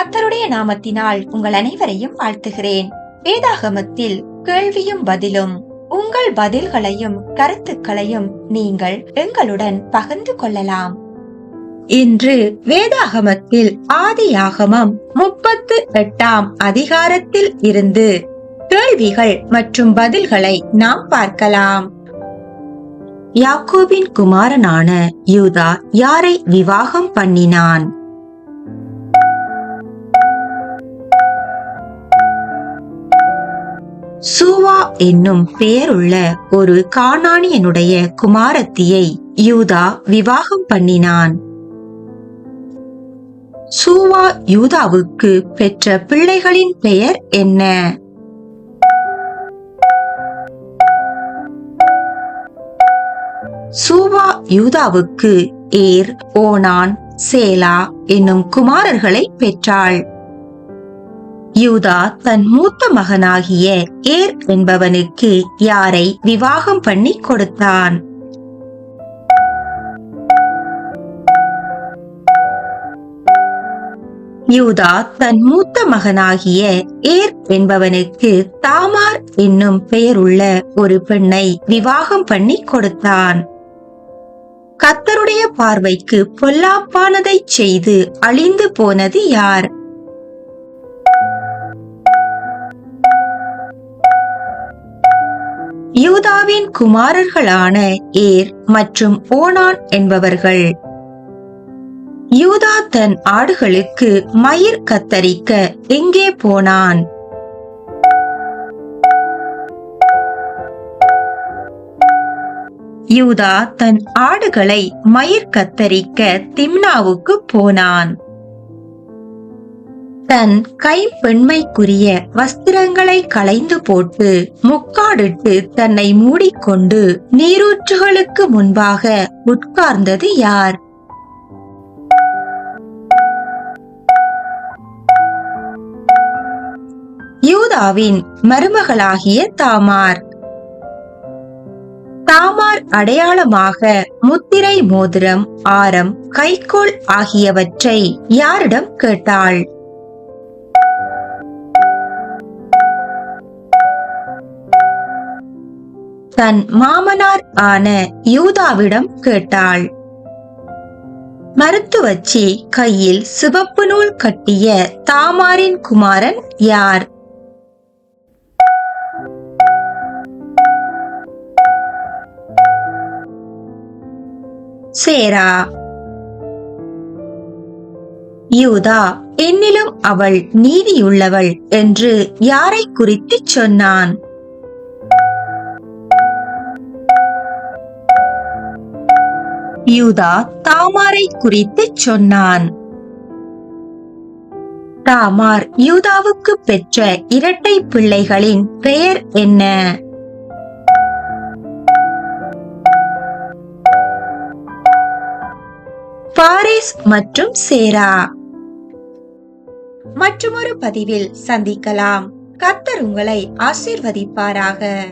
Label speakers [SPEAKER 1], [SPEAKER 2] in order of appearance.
[SPEAKER 1] கத்தருடைய நாமத்தினால் உங்கள் அனைவரையும் வாழ்த்துகிறேன். வேதாகமத்தில் கேள்வியும் பதிலும் உங்கள் பதில்களையும் கருத்துக்களையும் நீங்கள் எங்களுடன் பகிர்ந்து கொள்ளலாம். இன்று வேதாகமத்தில் ஆதியாகமம் முப்பத்து எட்டாம் அதிகாரத்தில் இருந்து கேள்விகள் மற்றும் பதில்களை நாம் பார்க்கலாம். யாக்கோபின் குமாரனான யூதா யாரை விவாகம் பண்ணினான்? சூவா என்னும் பெயருள்ள ஒரு கானானியனுடைய குமாரத்தியை யூதா விவாகம் பண்ணினான். சூவா யூதாவுக்கு பெற்ற பிள்ளைகளின் பெயர் என்ன? சூவா யூதாவுக்கு ஏர் ஓனான் சேலா என்னும் குமாரர்களை பெற்றாள். யூதா தன் மூத்த மகனாகிய ஏர் என்பவனுக்கு யாரை விவாகம் பண்ணி கொடுத்தான். யூதா தன் மூத்த மகனாகிய ஏர் என்பவனுக்கு தாமார் என்னும் பெயருள்ள ஒரு பெண்ணை விவாகம் பண்ணி கொடுத்தான். கத்தருடைய பார்வைக்கு பொல்லாப்பானதை செய்து அழிந்து போனது யார்? யூதாவின் குமாரர்களான ஏர் மற்றும் ஓனான் என்பவர்கள். யூதா தன் ஆடுகளுக்கு மயிர் கத்தரிக்க எங்கே போனான்? யூதா தன் ஆடுகளை மயிர் கத்தரிக்க திம்னாவுக்கு போனான். தன் கை பெண்மைக்குரிய வஸ்திரங்களை களைந்து போட்டு முக்காடிட்டு தன்னை மூடிக்கொண்டு நீரூற்றுகளுக்கு முன்பாக உட்கார்ந்தது யார்? யூதாவின் மருமகளாகிய தாமார். தாமார் அடையாளமாக முத்திரை மோதிரம் ஆரம் கைக்கோள் ஆகியவற்றை யாரிடம் கேட்டாள்? தன் மாமனார் ஆன யூதாவிடம் கேட்டாள். மருத்துவச்சி கையில் சிவப்பு நூல் கட்டிய தாமாரின் குமாரன் யார்? சேரா. யூதா என்னிலும் அவள் நீதியுள்ளவள் என்று யாரை குறித்து சொன்னான்? யூதா தாமாரை குறித்து சொன்னான். தாமார் யூதாவுக்கு பெற்ற இரட்டை பிள்ளைகளின் பெயர் என்ன? பாரிஸ் மற்றும் சேரா. மற்றொரு பதிவில் சந்திக்கலாம். கத்தர் உங்களை ஆசிர்வதிப்பாராக.